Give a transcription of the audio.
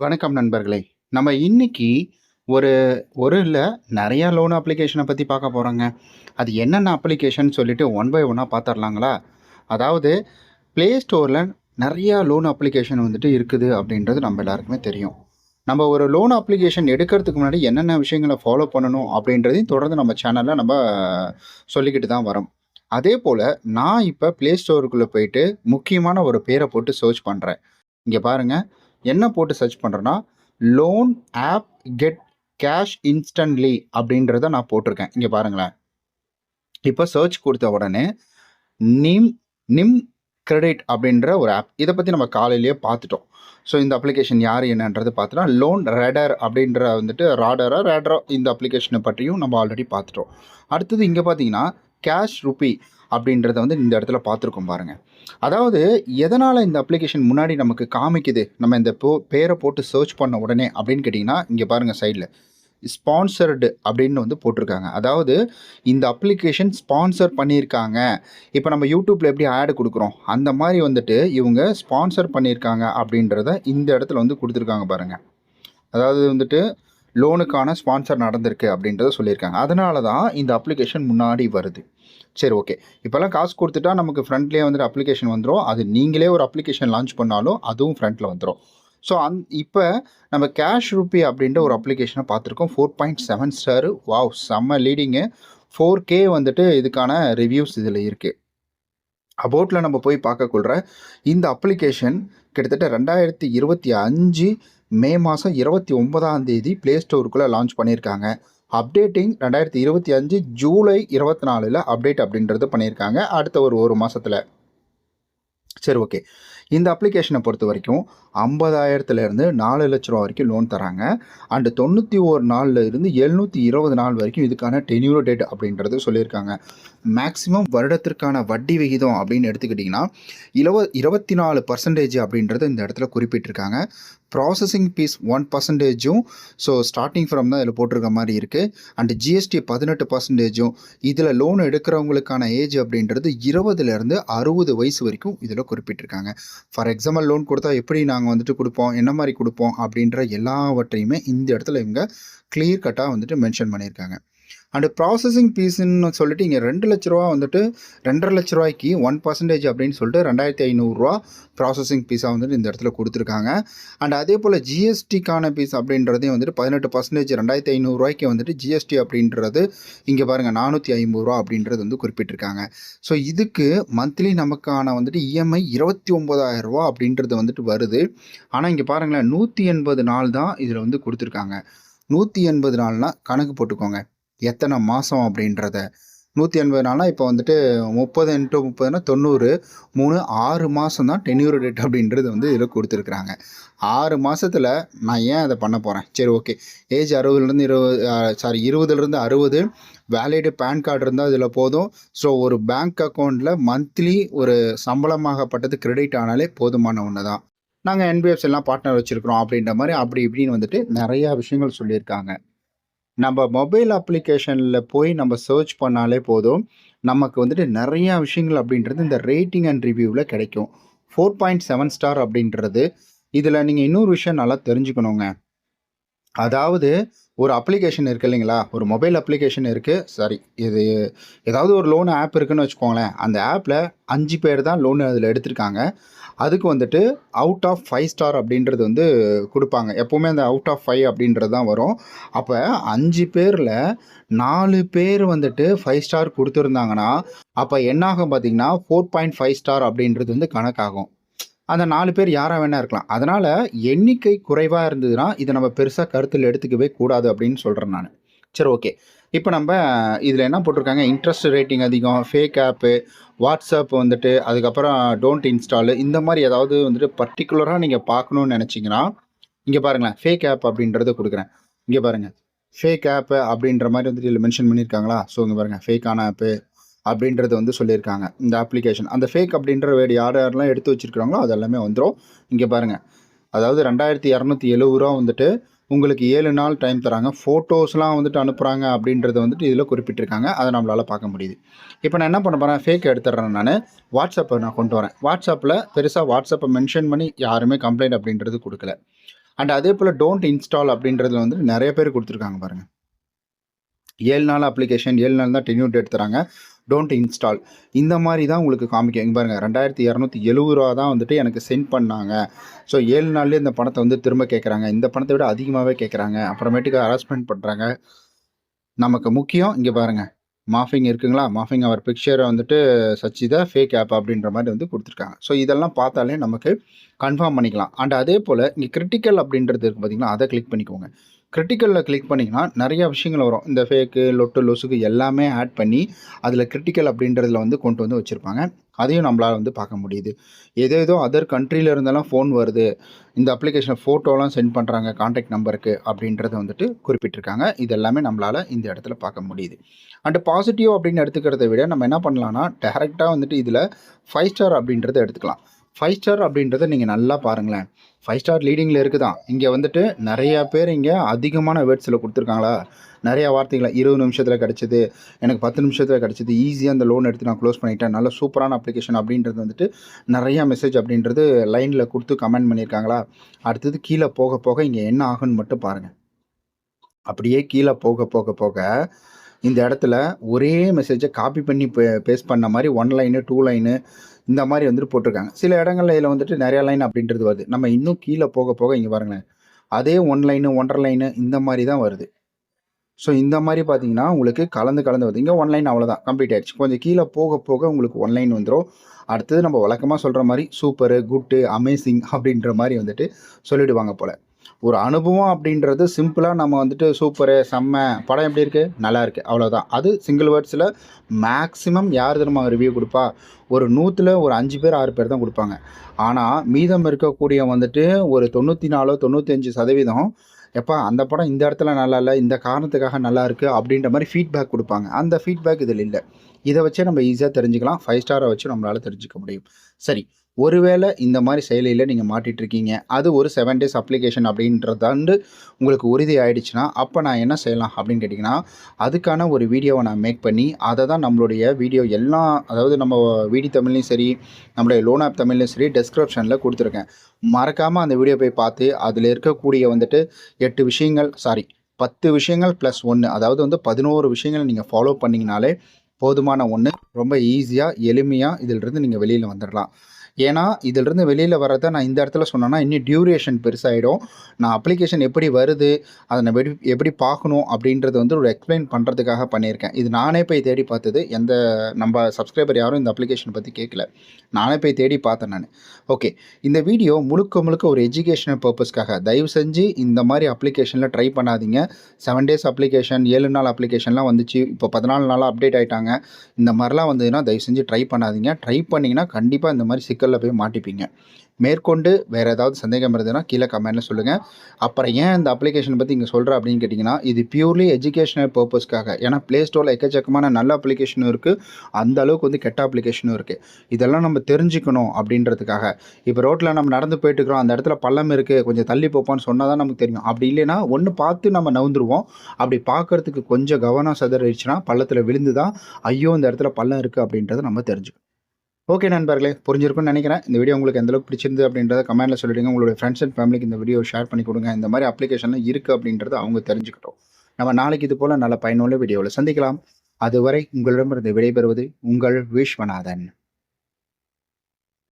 வணக்கம் நண்பர்களே! நம்ம இன்னைக்கு ஒரு ஒரு இல்லை நிறையா லோன் அப்ளிகேஷனை பற்றி பார்க்க போகிறோங்க அது என்னென்ன அப்ளிகேஷன் சொல்லிட்டு ஒன் பை ஒன்னாக பார்த்துடலாங்களா அதாவது ப்ளே ஸ்டோரில் நிறையா லோன் அப்ளிகேஷன் வந்துட்டு இருக்குது அப்படின்றது நம்ம எல்லாருக்குமே தெரியும். நம்ம ஒரு லோன் அப்ளிகேஷன் எடுக்கிறதுக்கு முன்னாடி என்னென்ன விஷயங்களை ஃபாலோ பண்ணணும் அப்படின்றதையும் தொடர்ந்து நம்ம சேனலில் நம்ம சொல்லிக்கிட்டு தான் வரோம். அதே போல் நான் இப்போ ப்ளே ஸ்டோருக்குள்ளே போயிட்டு முக்கியமான ஒரு பேரை போட்டு சர்ச் பண்ணுறேன் இங்கே பாருங்கள் என்ன போட்டு சர்ச் பண்ணுறேன்னா loan app get cash instantly அப்படின்றத நான் போட்டிருக்கேன். இங்கே பாருங்களேன். இப்போ சர்ச் கொடுத்த உடனே நிம் நிம் கிரெடிட் அப்படின்ற ஒரு ஆப். இதை பற்றி நம்ம காலையிலேயே பார்த்துட்டோம். ஸோ இந்த அப்ளிகேஷன் யார் என்னன்றது பார்த்தோன்னா லோன் ரேடர் அப்படின்ற வந்துட்டு ராடரா, ரேடரா இந்த அப்ளிகேஷனை பற்றியும் நம்ம ஆல்ரெடி பார்த்துட்டோம். அடுத்தது இங்கே பார்த்தீங்கன்னா, கேஷ் ரூபி அப்படின்றத வந்து இந்த இடத்துல பார்த்துருக்கோம் பாருங்கள் அதாவது எதனால் இந்த அப்ளிகேஷன் முன்னாடி நமக்கு காமிக்குது? நம்ம இந்த போ பேரை போட்டு சர்ச் பண்ண உடனே அப்படின்னு கேட்டிங்கன்னா இங்கே பாருங்கள் சைடில் ஸ்பான்சர்டு அப்படின்னு வந்து போட்டிருக்காங்க. அதாவது இந்த அப்ளிகேஷன் ஸ்பான்சர் பண்ணியிருக்காங்க. இப்போ நம்ம யூடியூப்பில் எப்படி ஆட் கொடுக்குறோம் அந்த மாதிரி வந்துட்டு இவங்க ஸ்பான்சர் பண்ணியிருக்காங்க அப்படின்றத இந்த இடத்துல வந்து கொடுத்துருக்காங்க பாருங்கள் அதாவது வந்துட்டு லோனுக்கான ஸ்பான்சர் நடந்திருக்கு அப்படின்றத சொல்லியிருக்காங்க. அதனால தான் இந்த அப்ளிகேஷன் முன்னாடி வருது. சரி ஓகே. இப்போல்லாம் காசு கொடுத்துட்டா நமக்கு ஃப்ரண்ட்லேயே வந்துட்டு அப்ளிகேஷன் வந்துடும் அது நீங்களே ஒரு அப்ளிகேஷன் லான்ச் பண்ணாலும் அதுவும் ஃப்ரண்ட்டில் வந்துடும் ஸோ அந் இப்போ நம்ம கேஷ் ரூபி அப்படின்ற ஒரு அப்ளிகேஷனை பார்த்துருக்கோம். 4.7 ஸ்டார் வாவ்! செம்ம லீடிங்கு. ஃபோர் கே வந்துட்டு இதுக்கான ரிவ்யூஸ் இதில் இருக்குது அபவுட்டில் நம்ம போய் பார்க்கக்குள்ள இந்த அப்ளிகேஷன் கிட்டத்தட்ட 2025 மே மாதம் இருபத்தி ஒன்பதாம் தேதி ப்ளே ஸ்டோருக்குள்ளே லான்ச் பண்ணியிருக்காங்க. அப்டேட்டிங் 2025 ஜூலை 24ல அப்டேட் அப்படின்றது பண்ணியிருக்காங்க. அடுத்த ஒரு ஒரு மாதத்தில் சரி ஓகே. இந்த அப்ளிகேஷனை பொறுத்த வரைக்கும் ஐம்பதாயிரத்துலேருந்து நாலு லட்ச ரூபா வரைக்கும் லோன் தராங்க. அண்டு தொண்ணூற்றி ஒரு நாளில் இருந்து 720 நாள் வரைக்கும் இதுக்கான டென்யூர் டேட் அப்படின்றது சொல்லியிருக்காங்க. மேக்ஸிமம் வருடத்திற்கான வட்டி விகிதம் அப்படின்னு எடுத்துக்கிட்டிங்கன்னா இலவ இருபத்தி நாலு பர்சன்டேஜ் அப்படின்றது இந்த இடத்துல குறிப்பிட்டிருக்காங்க. ப்ராசஸிங் ஃபீஸ் ஒன் பர்சன்டேஜும் ஸோ ஸ்டார்டிங் ஃப்ரம் தான் இதில் போட்டிருக்க மாதிரி இருக்குது அண்ட் ஜிஎஸ்டி பதினெட்டு பர்சன்டேஜும் இதில் லோன் எடுக்கிறவங்களுக்கான ஏஜ் அப்படின்றது இருபதுலேருந்து அறுபது வயசு வரைக்கும் இதில் குறிப்பிட்டிருக்காங்க. ஃபார் எக்ஸாம்பிள் லோன் கொடுத்தா எப்படி நாங்கள் வந்துட்டு கொடுப்போம் என்ன மாதிரி கொடுப்போம் அப்படின்ற எல்லாவற்றையுமே இந்த இடத்துல இவங்க கிளியர் கட்டாக வந்துட்டு மென்ஷன் பண்ணியிருக்காங்க. அண்டு ப்ராசஸிங் ஃபீஸ்ன்னு சொல்லிட்டு இங்க ரூ. 2,00,000 வந்துட்டு ரெண்டரை லட்ச ரூபாய்க்கு ஒன் பர்சன்டேஜ் அப்படின்னு சொல்லிட்டு ரெண்டாயிரத்தி ஐநூறுரூவா ப்ராசஸிங் ஃபீஸாக வந்துட்டு இந்த இடத்துல கொடுத்துருக்காங்க அண்ட் அதே போல் ஜிஎஸ்டிக்கான ஃபீஸ் அப்படின்றதையும் வந்துட்டு பதினெட்டு பர்சன்டேஜ் ரெண்டாயிரத்தி ஐநூறுரூவாய்க்கு வந்துட்டு ஜிஎஸ்டி அப்படின்றது இங்கே பாருங்க ரூ. 450 அப்படின்றது வந்து குறிப்பிட்டிருக்காங்க. ஸோ இதுக்கு மந்த்லி நமக்கான வந்துட்டு இஎம்ஐ ரூ. 29,000 அப்படின்றது வந்துட்டு வருது. ஆனால் இங்கே பாருங்களேன் 180 நாள் தான் இதில் வந்து கொடுத்துருக்காங்க நூற்றி எண்பது நாள்னால் கணக்கு போட்டுக்கோங்க. எத்தனை மாதம் அப்படின்றத. 180 நாள்னா இப்போ வந்துட்டு 30 இன்டூ 30னா 90 3 6 மாசம் தான் டென்யூர் டேட் அப்படின்றது வந்து இதில் கொடுத்துருக்குறாங்க ஆறு மாதத்தில் நான் ஏன் அதை பண்ண போகிறேன் சரி ஓகே. ஏஜ் அறுபதுலேருந்து இருபது சாரி இருபதுலேருந்து அறுபது வேலிடு பேன் கார்டு இருந்தால் இதில் போதும். ஸோ ஒரு பேங்க் அக்கௌண்ட்டில் மந்த்லி ஒரு சம்பளமாகப்பட்டது கிரெடிட் ஆனாலே போதுமான ஒன்று தான். நாங்கள் நாங்க என்பிஎஃப்சிலாம் பார்ட்னர் வச்சுருக்கிறோம் அப்படின்ற மாதிரி அப்படி இப்படின்னு வந்துட்டு நிறையா விஷயங்கள் சொல்லியிருக்காங்க. நம்ம மொபைல் அப்ளிகேஷனில் போய் நம்ம சர்ச் பண்ணாலே போதும். நமக்கு வந்துட்டு நிறையா விஷயங்கள் அப்படின்றது இந்த ரேட்டிங் அண்ட் ரிவ்யூவில் கிடைக்கும். 4.7 ஸ்டார் அப்படின்றது இதில் நீங்கள் இன்னொரு விஷயம் நல்லா தெரிஞ்சுக்கணுங்க. அதாவது ஒரு அப்ளிகேஷன் இருக்குது இல்லைங்களா? ஒரு மொபைல் அப்ளிகேஷன் இருக்குது சாரி இது ஏதாவது ஒரு லோன் ஆப் இருக்குன்னு வச்சுக்கோங்களேன். அந்த ஆப்பில் அஞ்சு பேர் தான் லோன் அதில் எடுத்திருக்காங்க. அதுக்கு வந்துட்டு அவுட் ஆஃப் ஃபைவ் ஸ்டார் அப்படின்றது வந்து கொடுப்பாங்க எப்போவுமே அந்த அவுட் ஆஃப் ஃபைவ் அப்படின்றது தான் வரும். அப்போ அஞ்சு பேரில் நாலு பேர் வந்துட்டு ஃபைவ் ஸ்டார் கொடுத்துருந்தாங்கன்னா அப்போ என்னாகும் பார்த்தீங்கன்னா ஃபோர் பாயிண்ட் ஃபைவ் ஸ்டார் அப்படின்றது வந்து கணக்காகும். அந்த நாலு பேர் யாராக வேணா இருக்கலாம். அதனால் எண்ணிக்கை குறைவாக இருந்ததுன்னா, இதை நம்ம பெருசாக கருத்தில் எடுத்துக்கவே கூடாது அப்படின்னு சொல்கிறேன் நான் சரி ஓகே. இப்போ நம்ம இதில் என்ன போட்டிருக்காங்க, இன்ட்ரெஸ்ட் ரேட்டிங் அதிகம், ஃபேக் ஆப்பு, வாட்ஸ்அப் வந்துட்டு அதுக்கப்புறம் டோன்ட் இன்ஸ்டாலு இந்த மாதிரி ஏதாவது வந்துட்டு பர்டிகுலராக நீங்கள் பார்க்கணுன்னு நினச்சிங்கன்னா இங்கே பாருங்களேன். ஃபேக் ஆப் அப்படின்றத கொடுக்குறேன் இங்கே பாருங்கள் ஃபேக் ஆப்பு அப்படின்ற மாதிரி வந்துட்டு இதில் மென்ஷன் பண்ணியிருக்காங்களா? ஸோ இங்கே பாருங்கள் ஃபேக்கான ஆப்பு அப்படின்றத வந்து சொல்லியிருக்காங்க. இந்த அப்ளிகேஷன். அந்த ஃபேக் அப்படின்ற வேர்டு யார் யாரெல்லாம் எடுத்து வச்சிருக்காங்களோ அது எல்லாமே வந்துடும் இங்கே பாருங்கள் அதாவது ரூ. 2,270 வந்துட்டு உங்களுக்கு ஏழு நாள் டைம் தராங்க. ஃபோட்டோஸ்லாம் வந்துட்டு அனுப்புகிறாங்க அப்படின்றத வந்துட்டு இதில் குறிப்பிட்டிருக்காங்க. அதை நம்மளால் பார்க்க முடியுது. இப்போ நான் என்ன பண்ண போகிறேன் ஃபேக் எடுத்துடுறேன் நான் வாட்ஸ்அப்பை நான் கொண்டு வரேன். வாட்ஸ்அப்பில் பெருசாக வாட்ஸ்அப்பை மென்ஷன் பண்ணி யாருமே கம்ப்ளைண்ட் அப்படின்றது கொடுக்கல அண்ட் அதே போல் டோன்ட் இன்ஸ்டால் அப்படின்றதுல வந்து நிறைய பேர் கொடுத்துருக்காங்க பாருங்கள் ஏழு நாள் அப்ளிகேஷன் ஏழு நாள் தான் டென்யூட் எடுத்துறாங்க டோன்ட் இன்ஸ்டால் இந்த மாதிரி தான் உங்களுக்கு காமிக்கும் இங்கே பாருங்கள் ரெண்டாயிரத்தி இரநூத்தி எழுபது ரூபா தான் வந்துட்டு எனக்கு சென்ட் பண்ணாங்க. ஸோ ஏழு நாள்லேயே இந்த பணத்தை வந்து திரும்ப கேட்குறாங்க இந்த பணத்தை விட அதிகமாகவே கேட்குறாங்க அப்புறமேட்டுக்கு ஹராஸ்மெண்ட் பண்ணுறாங்க நமக்கு முக்கியம் இங்கே பாருங்கள் மாஃபிங் இருக்குங்களா? மாஃபிங் அவர் பிக்சரை வந்துட்டு சச்சிதா ஃபேக் ஆப் அப்படின்ற மாதிரி வந்து கொடுத்துருக்காங்க. ஸோ இதெல்லாம் பார்த்தாலே நமக்கு கன்ஃபார்ம் பண்ணிக்கலாம். அண்ட் அதே போல் இங்கே கிரிட்டிக்கல் அப்படின்றது இருக்குது பார்த்திங்கன்னா அதை கிளிக் பண்ணிக்கோங்க. கிரிட்டிக்கலில் கிளிக் பண்ணிங்கன்னா நிறைய விஷயங்கள் வரும். இந்த ஃபேக்கு லொட்டு லொசுக்கு எல்லாமே ஆட் பண்ணி அதில் கிரிட்டிக்கல் அப்படின்றதில் வந்து கொண்டு வந்து வச்சுருப்பாங்க. அதையும் நம்மளால் வந்து பார்க்க முடியுது. ஏதோ ஏதோ அதர் கண்ட்ரியில் இருந்தெல்லாம் ஃபோன் வருது. இந்த அப்ளிகேஷனில் ஃபோட்டோலாம் சென்ட் பண்ணுறாங்க கான்டாக்ட் நம்பருக்கு அப்படின்றத வந்துட்டு குறிப்பிட்டிருக்காங்க. இது எல்லாமே நம்மளால் இந்த இடத்துல பார்க்க முடியுது. அண்டு பாசிட்டிவ் அப்படின்னு எடுத்துக்கிறத விட நம்ம என்ன பண்ணலாம்னா டேரெக்டாக வந்துட்டு இதில் ஃபைவ் ஸ்டார் அப்படின்றத எடுத்துக்கலாம். ஃபைவ் ஸ்டார் அப்படின்றத நீங்கள் நல்லா பாருங்களேன். ஃபைவ் ஸ்டார் லீடிங்கில் இருக்குதான். இங்கே வந்துட்டு நிறையா பேர் இங்கே அதிகமான வேர்ட்ஸில் கொடுத்துருக்காங்களா? நிறையா வார்த்தைகளை இருபது நிமிஷத்தில் கிடச்சிது எனக்கு பத்து நிமிஷத்தில் கிடச்சிது ஈஸியாக அந்த லோன் எடுத்து நான் க்ளோஸ் பண்ணிட்டேன் நல்ல சூப்பரான அப்ளிகேஷன் அப்படின்றது வந்துட்டு நிறையா மெசேஜ் அப்படின்றது லைனில் கொடுத்து கமெண்ட் பண்ணியிருக்காங்களா அடுத்தது கீழே போக போக இங்கே என்ன ஆகுன்னு மட்டும் பாருங்கள் அப்படியே கீழே போக போக போக இந்த இடத்துல ஒரே மெசேஜை காப்பி பண்ணி பே பேஸ்ட் பண்ண மாதிரி ஒன் லைனு டூ லைனு இந்த மாதிரி வந்துட்டு போட்டிருக்காங்க. சில இடங்கள்ல இதில் வந்துட்டு நிறையா லைன் அப்படின்றது வருது. நம்ம இன்னும் கீழே போக போக இங்கே பாருங்களேன். அதே ஒன் லைனு ஒன்றரை லைனு இந்த மாதிரி தான் வருது. ஸோ இந்த மாதிரி பார்த்தீங்கன்னா உங்களுக்கு கலந்து கலந்து வருது. இங்கே ஒன் லைன் அவ்வளோதான் கம்ப்ளீட் ஆயிடுச்சு. கொஞ்சம் கீழே போக போக உங்களுக்கு ஒன் லைன் வந்துடும் அடுத்தது நம்ம வழக்கமாக சொல்கிற மாதிரி சூப்பரு குட்டு அமேசிங் அப்படின்ற மாதிரி வந்துட்டு சொல்லிவிடுவாங்க போல். ஒரு அனுபவம் அப்படின்றது சிம்பிளாக நம்ம வந்துட்டு சூப்பரு செம்ம படம் எப்படி இருக்குது நல்லா இருக்குது அவ்வளோதான் அது சிங்கிள் வேர்ட்ஸில் மேக்ஸிமம் யார் தெரியுமா ரிவ்யூ கொடுப்பா? ஒரு நூற்றில் ஒரு அஞ்சு பேர் ஆறு பேர் தான் கொடுப்பாங்க. ஆனால் மீதம் இருக்கக்கூடிய வந்துட்டு ஒரு தொண்ணூற்றி நாலோ தொண்ணூத்தஞ்சு சதவீதம் எப்பா அந்த படம் இந்த இடத்துல நல்லா இல்லை இந்த காரணத்துக்காக நல்லா இருக்குது அப்படின்ற மாதிரி ஃபீட்பேக் கொடுப்பாங்க. அந்த ஃபீட்பேக் இதில் இல்லை. இதை வச்சே நம்ம ஈஸியாக தெரிஞ்சுக்கலாம். ஃபைவ் ஸ்டாரை வச்சு நம்மளால் தெரிஞ்சுக்க முடியும். சரி. ஒருவேளை இந்த மாதிரி செயலியில் நீங்கள் மாட்டிகிட்ருக்கீங்க அது ஒரு செவன் டேஸ் அப்ளிகேஷன் அப்படின்றதாண்டு உங்களுக்கு உறுதி ஆகிடுச்சுன்னா அப்போ நான் என்ன செய்யலாம் அப்படின்னு கேட்டிங்கன்னா அதுக்கான ஒரு வீடியோவை நான் மேக் பண்ணி அதை தான் நம்மளுடைய வீடியோ எல்லாம் அதாவது நம்ம வீடி தமிழ்லையும் சரி நம்மளுடைய லோன் ஆப் தமிழ்லையும் சரி டெஸ்கிரிப்ஷனில் கொடுத்துருக்கேன். மறக்காமல் அந்த வீடியோ போய் பார்த்து அதில் இருக்கக்கூடிய வந்துட்டு எட்டு விஷயங்கள் சாரி பத்து விஷயங்கள் ப்ளஸ் ஒன்று அதாவது வந்து பதினோரு விஷயங்கள் நீங்கள் ஃபாலோ பண்ணிங்கனாலே போதுமான ஒன்று ரொம்ப ஈஸியாக எளிமையாக இதிலிருந்து நீங்கள் வெளியில் வந்துடலாம் ஏன்னா இதிலிருந்து வெளியில் வரதை நான் இந்த இடத்துல சொன்னேன்னா இன்னும் டியூரேஷன் பெருசாகிடும் நான் அப்ளிகேஷன் எப்படி வருது அதை நான் எப்படி எப்படி பார்க்கணும் அப்படின்றத வந்து ஒரு எக்ஸ்பிளைன் பண்ணுறதுக்காக பண்ணியிருக்கேன். இது நானே போய் தேடி பார்த்தது. எந்த நம்ம சப்ஸ்கிரைபர் யாரும் இந்த அப்ளிகேஷன் பற்றி கேட்கல. நானே போய் தேடி பார்த்தேன் நான். ஓகே இந்த வீடியோ முழுக்க முழுக்க ஒரு எஜுகேஷனல் பர்பஸ்க்காக தயவு செஞ்சு இந்த மாதிரி அப்ளிகேஷனில் ட்ரை பண்ணாதீங்க. செவன் டேஸ் அப்ளிகேஷன் ஏழு நாள் அப்ளிகேஷன்லாம் வந்துச்சு. இப்போ பதினாலு நாளாக அப்டேட் ஆகிட்டாங்க இந்த மாதிரிலாம் வந்ததுன்னா தயவு செஞ்சு ட்ரை பண்ணாதீங்க. ட்ரை பண்ணிங்கன்னா கண்டிப்பாக இந்த மாதிரி சிக்கல் சிக்கலில் போய் மாட்டிப்பீங்க. மேற்கொண்டு வேறு ஏதாவது சந்தேகம் இருந்ததுன்னா கீழே கமெண்ட்டில் சொல்லுங்கள் அப்புறம் ஏன் இந்த அப்ளிகேஷன் பற்றி இங்கே சொல்கிறேன் அப்படின்னு கேட்டிங்கன்னா இது பியூர்லி எஜுகேஷனல் பர்பஸ்க்காக ஏன்னா ப்ளே ஸ்டோரில் எக்கச்சக்கமான நல்ல அப்ளிகேஷனும் இருக்குது அந்த அளவுக்கு வந்து கெட்ட அப்ளிகேஷனும் இருக்குது இதெல்லாம் நம்ம தெரிஞ்சுக்கணும் அப்படின்றதுக்காக. இப்போ ரோட்டில் நம்ம நடந்து போயிட்டு இருக்கிறோம். அந்த இடத்துல பள்ளம் இருக்குது கொஞ்சம் தள்ளி போப்பான்னு சொன்னால் தான் நமக்கு தெரியும். அப்படி இல்லைன்னா ஒன்று பார்த்து நம்ம நவுந்துருவோம். அப்படி பார்க்கறதுக்கு கொஞ்சம் கவனம் சதறிச்சுன்னா பள்ளத்தில் விழுந்து தான் ஐயோ இந்த இடத்துல பள்ளம் இருக்குது அப்படின்றத நம்ம தெரிஞ்சுக்கணும். ஓகே நண்பர்களே புரிஞ்சிருக்கும்னு நினைக்கிறேன். இந்த வீடியோ உங்களுக்கு எந்தளவுக்கு பிடிச்சிருந்து அப்படின்றத கமெண்ட்டில் சொல்லிடுங்க. உங்களுடைய ஃப்ரெண்ட்ஸ் அண்ட் ஃபேமிலிக்கு இந்த வீடியோ ஷேர் பண்ணி கொடுங்க. இந்த மாதிரி அப்ளிகேஷன்லாம் இருக்குது அப்படின்றத அவங்க தெரிஞ்சுக்கிட்டோம். நம்ம நாளைக்கு இது போல் நல்ல பயனுள்ள வீடியோவில் சந்திக்கலாம். அதுவரை உங்களிடமிருந்து விடைபெறுவது உங்கள் விஸ்வநாதன்.